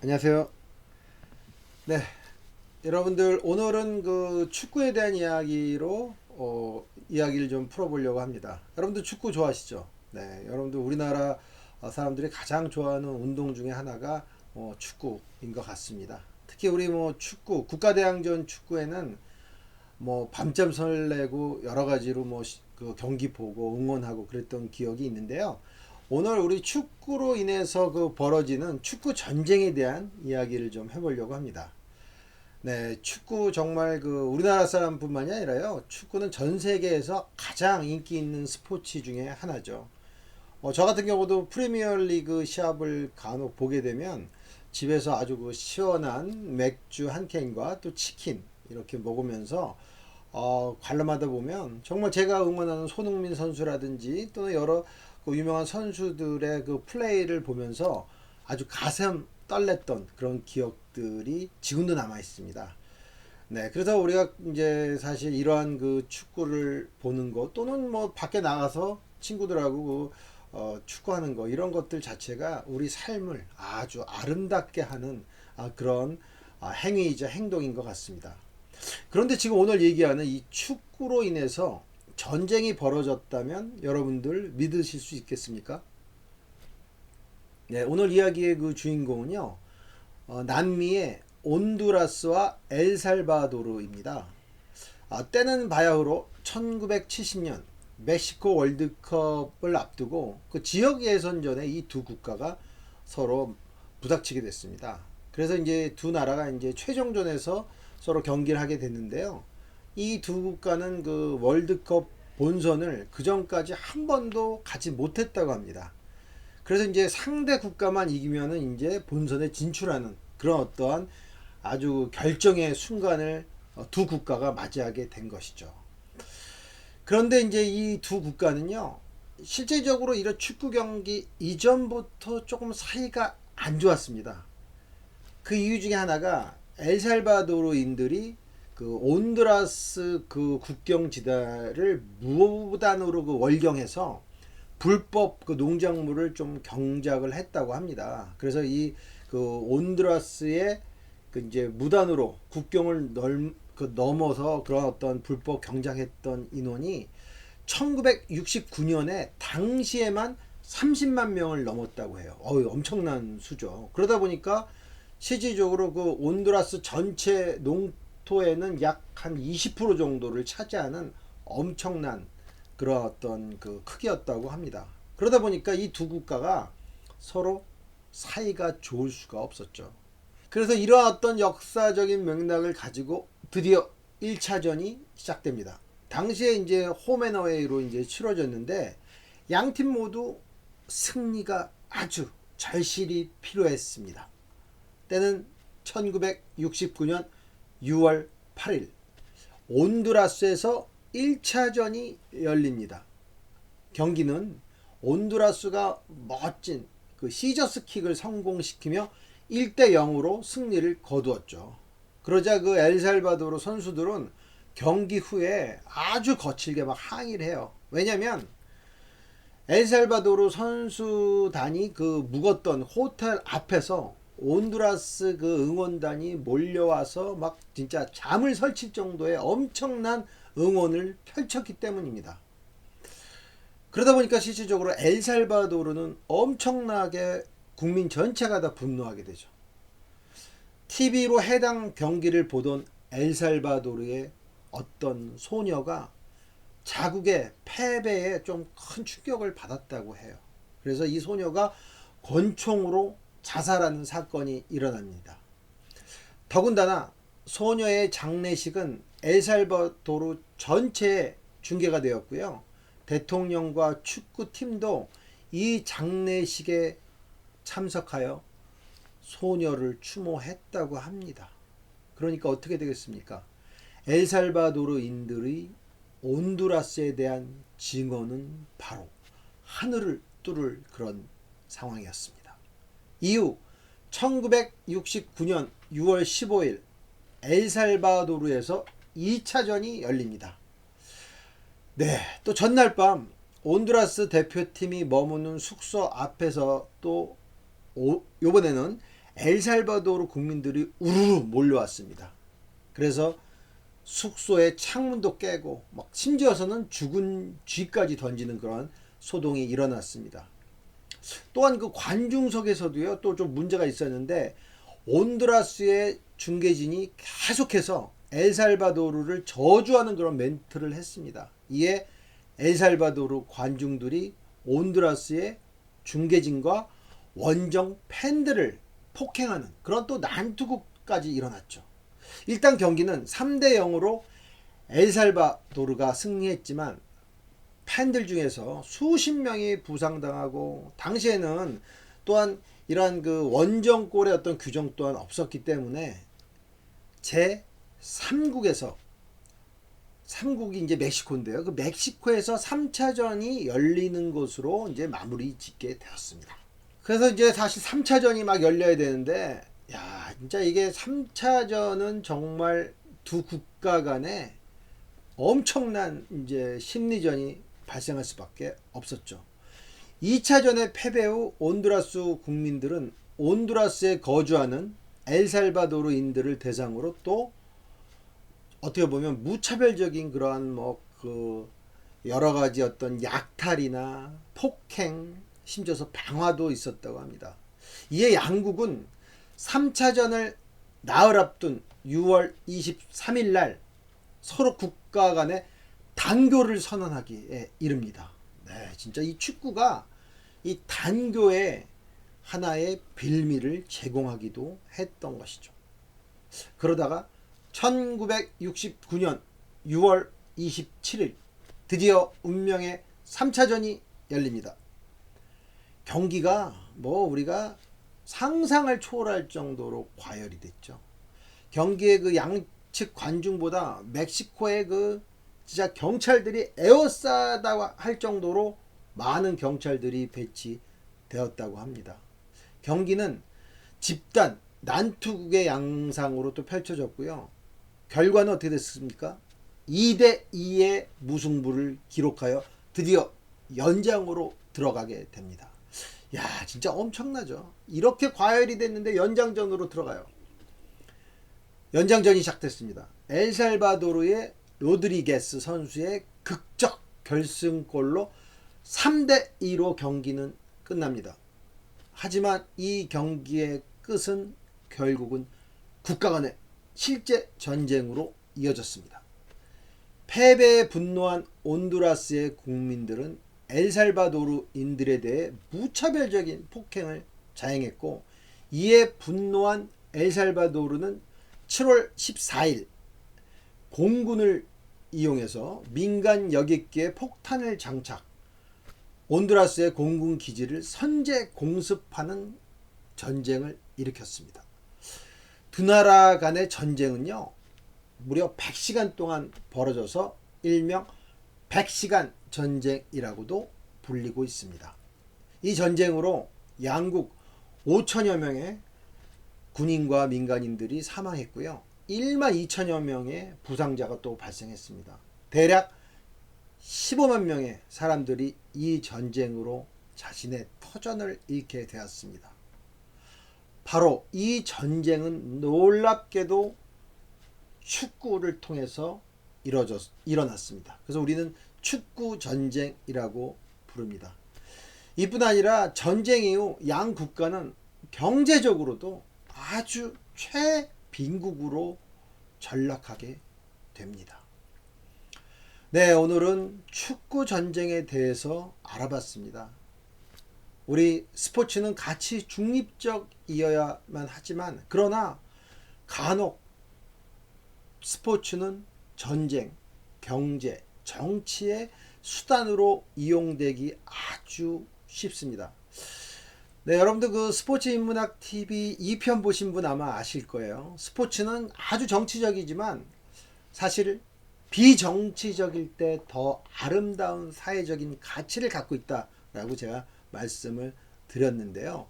안녕하세요. 네, 여러분들 오늘은 그 축구에 대한 이야기로 어, 이야기를 좀 풀어보려고 합니다. 여러분들 축구 좋아하시죠? 네, 여러분들 우리나라 어, 사람들이 가장 좋아하는 운동 중에 하나가 어, 축구인 것 같습니다. 특히 우리 뭐 축구 국가대항전 축구에는 뭐 밤잠 설레고 여러 가지로 뭐 그 경기 보고 응원하고 그랬던 기억이 있는데요. 오늘 우리 축구로 인해서 그 벌어지는 축구 전쟁에 대한 이야기를 좀 해보려고 합니다. 네, 축구 정말 그 우리나라 사람뿐만이 아니라요. 축구는 전 세계에서 가장 인기 있는 스포츠 중에 하나죠. 어, 저 같은 경우도 프리미어리그 시합을 간혹 보게 되면 집에서 아주 그 시원한 맥주 한 캔과 또 치킨 이렇게 먹으면서 어, 관람하다 보면 정말 제가 응원하는 손흥민 선수라든지 또는 여러 그 유명한 선수들의 그 플레이를 보면서 아주 가슴 떨렸던 그런 기억들이 지금도 남아 있습니다. 네, 그래서 우리가 이제 사실 이러한 그 축구를 보는 것 또는 뭐 밖에 나가서 친구들하고 그 어, 축구하는 거 이런 것들 자체가 우리 삶을 아주 아름답게 하는 아, 그런 아, 행위이자 행동인 것 같습니다. 그런데 지금 오늘 얘기하는 이 축구로 인해서 전쟁이 벌어졌다면 여러분들 믿으실 수 있겠습니까? 네, 오늘 이야기의 그 주인공은요, 어, 남미의 온두라스와 엘살바도르입니다. 아, 때는 바야흐로 1970년 멕시코 월드컵을 앞두고 그 지역 예선전에 이 두 국가가 서로 부닥치게 됐습니다. 그래서 이제 두 나라가 이제 최종전에서 서로 경기를 하게 됐는데요. 이 두 국가는 그 월드컵 본선을 그 전까지 한 번도 가지 못했다고 합니다. 그래서 이제 상대 국가만 이기면은 이제 본선에 진출하는 그런 어떠한 아주 결정의 순간을 어, 두 국가가 맞이하게 된 것이죠. 그런데 이제 이 두 국가는요, 실제적으로 이런 축구 경기 이전부터 조금 사이가 안 좋았습니다. 그 이유 중에 하나가 엘살바도르인들이 그 온두라스 그 국경 지대를 무단으로 그 월경해서 불법 그 농작물을 좀 경작을 했다고 합니다. 그래서 이 그 온두라스의 그 이제 무단으로 국경을 넓, 그 넘어서 그런 어떤 불법 경작했던 인원이 1969년에 당시에만 30만 명을 넘었다고 해요. 어유 엄청난 수죠. 그러다 보니까 실질적으로 그 온두라스 전체 농 토에는 약 한 20% 정도를 차지하는 엄청난 그런 어떤 그 크기였다고 합니다. 그러다 보니까 이 두 국가가 서로 사이가 좋을 수가 없었죠. 그래서 이러한 어떤 역사적인 맥락을 가지고 드디어 1차전이 시작됩니다. 당시에 이제 홈앤어웨이로 이제 치러졌는데 양 팀 모두 승리가 아주 절실히 필요했습니다. 때는 1969년 6월 8일 온두라스에서 1차전이 열립니다. 경기는 온두라스가 멋진 그 시저스 킥을 성공시키며 1대 0으로 승리를 거두었죠. 그러자 그 엘살바도르 선수들은 경기 후에 아주 거칠게 막 항의를 해요. 왜냐면 엘살바도르 선수단이 그 묵었던 호텔 앞에서 온두라스 그 응원단이 몰려와서 막 진짜 잠을 설칠 정도의 엄청난 응원을 펼쳤기 때문입니다. 그러다 보니까 실질적으로 엘살바도르는 엄청나게 국민 전체가 다 분노하게 되죠. TV로 해당 경기를 보던 엘살바도르의 어떤 소녀가 자국의 패배에 좀 큰 충격을 받았다고 해요. 그래서 이 소녀가 권총으로 자살하는 사건이 일어납니다. 더군다나 소녀의 장례식은 엘살바도르 전체에 중계가 되었고요. 대통령과 축구팀도 이 장례식에 참석하여 소녀를 추모했다고 합니다. 그러니까 어떻게 되겠습니까? 엘살바도르인들의 온두라스에 대한 증언은 바로 하늘을 뚫을 그런 상황이었습니다. 이후 1969년 6월 15일 엘살바도르에서 2차전이 열립니다. 네, 또 전날 밤 온두라스 대표팀이 머무는 숙소 앞에서 또 오, 요번에는 엘살바도르 국민들이 우르르 몰려왔습니다. 그래서 숙소의 창문도 깨고 막 심지어서는 죽은 쥐까지 던지는 그런 소동이 일어났습니다. 또한 그 관중석에서도요 또 좀 문제가 있었는데 온두라스의 중계진이 계속해서 엘살바도르를 저주하는 그런 멘트를 했습니다. 이에 엘살바도르 관중들이 온두라스의 중계진과 원정 팬들을 폭행하는 그런 또 난투극까지 일어났죠. 일단 경기는 3대 0으로 엘살바도르가 승리했지만 팬들 중에서 수십 명이 부상당하고 당시에는 또한 이러한 그 원정골의 어떤 규정 또한 없었기 때문에 제 3국에서 3국이 이제 멕시코인데요. 그 멕시코에서 3차전이 열리는 것으로 이제 마무리 짓게 되었습니다. 그래서 이제 사실 3차전이 막 열려야 되는데 야, 진짜 이게 3차전은 정말 두 국가 간에 엄청난 이제 심리전이 발생할 수밖에 없었죠. 2차전의 패배 후 온두라스 국민들은 온두라스에 거주하는 엘살바도르인들을 대상으로 또 어떻게 보면 무차별적인 그러한 뭐 그 여러 가지 어떤 약탈이나 폭행 심지어서 방화도 있었다고 합니다. 이에 양국은 3차전을 나흘 앞둔 6월 23일 날 서로 국가 간의 단교를 선언하기에 이릅니다. 네, 진짜 이 축구가 이 단교의 하나의 빌미를 제공하기도 했던 것이죠. 그러다가 1969년 6월 27일 드디어 운명의 3차전이 열립니다. 경기가 뭐 우리가 상상을 초월할 정도로 과열이 됐죠. 경기의 그 양측 관중보다 멕시코의 그 진짜 경찰들이 에어싸다고 할 정도로 많은 경찰들이 배치되었다고 합니다. 경기는 집단 난투극의 양상으로 또 펼쳐졌고요. 결과는 어떻게 됐습니까? 2대 2의 무승부를 기록하여 드디어 연장으로 들어가게 됩니다. 야, 진짜 엄청나죠. 이렇게 과열이 됐는데 연장전으로 들어가요. 연장전이 시작됐습니다. 엘살바도르의 로드리게스 선수의 극적 결승골로 3대 2로 경기는 끝납니다. 하지만 이 경기의 끝은 결국은 국가 간의 실제 전쟁으로 이어졌습니다. 패배에 분노한 온두라스의 국민들은 엘살바도르인들에 대해 무차별적인 폭행을 자행했고 이에 분노한 엘살바도르는 7월 14일 공군을 이용해서 민간 여객기에 폭탄을 장착 온두라스의 공군 기지를 선제 공습하는 전쟁을 일으켰습니다. 두 나라 간의 전쟁은요, 무려 100시간 동안 벌어져서 일명 100시간 전쟁이라고도 불리고 있습니다. 이 전쟁으로 양국 5천여 명의 군인과 민간인들이 사망했고요. 1만 2천여 명의 부상자가 또 발생했습니다. 대략 15만 명의 사람들이 이 전쟁으로 자신의 터전을 잃게 되었습니다. 바로 이 전쟁은 놀랍게도 축구를 통해서 이뤄졌, 일어났습니다. 그래서 우리는 축구 전쟁이라고 부릅니다. 이뿐 아니라 전쟁 이후 양 국가는 경제적으로도 아주 최 빈국으로 전락하게 됩니다. 네, 오늘은 축구 전쟁에 대해서 알아봤습니다. 우리 스포츠는 가치 중립적이어야만 하지만 그러나 간혹 스포츠는 전쟁, 경제, 정치의 수단으로 이용되기 아주 쉽습니다. 네, 여러분들 그 스포츠 인문학 TV 2편 보신 분 아마 아실 거예요. 스포츠는 아주 정치적이지만 사실 비정치적일 때 더 아름다운 사회적인 가치를 갖고 있다라고 제가 말씀을 드렸는데요.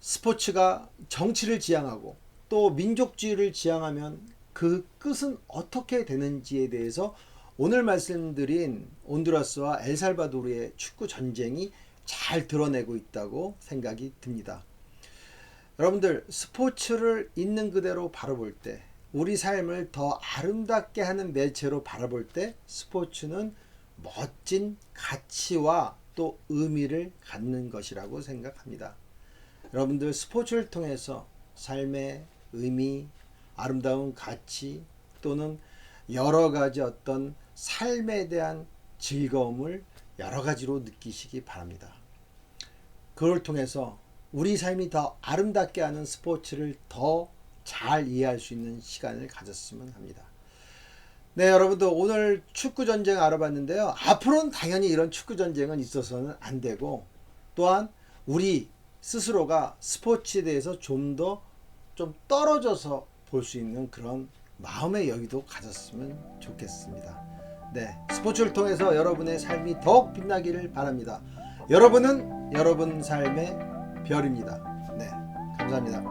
스포츠가 정치를 지향하고 또 민족주의를 지향하면 그 끝은 어떻게 되는지에 대해서 오늘 말씀드린 온두라스와 엘살바도르의 축구 전쟁이 잘 드러내고 있다고 생각이 듭니다. 여러분들 스포츠를 있는 그대로 바라볼 때 우리 삶을 더 아름답게 하는 매체로 바라볼 때 스포츠는 멋진 가치와 또 의미를 갖는 것이라고 생각합니다. 여러분들 스포츠를 통해서 삶의 의미, 아름다운 가치 또는 여러 가지 어떤 삶에 대한 즐거움을 여러 가지로 느끼시기 바랍니다. 그걸 통해서 우리 삶이 더 아름답게 하는 스포츠를 더 잘 이해할 수 있는 시간을 가졌으면 합니다. 네, 여러분들 오늘 축구 전쟁 알아봤는데요. 앞으로는 당연히 이런 축구 전쟁은 있어서는 안 되고 또한 우리 스스로가 스포츠에 대해서 좀 더좀 떨어져서 볼 수 있는 그런 마음의 여유도 가졌으면 좋겠습니다. 네, 스포츠를 통해서 여러분의 삶이 더욱 빛나기를 바랍니다. 여러분은 여러분 삶의 별입니다. 네, 감사합니다.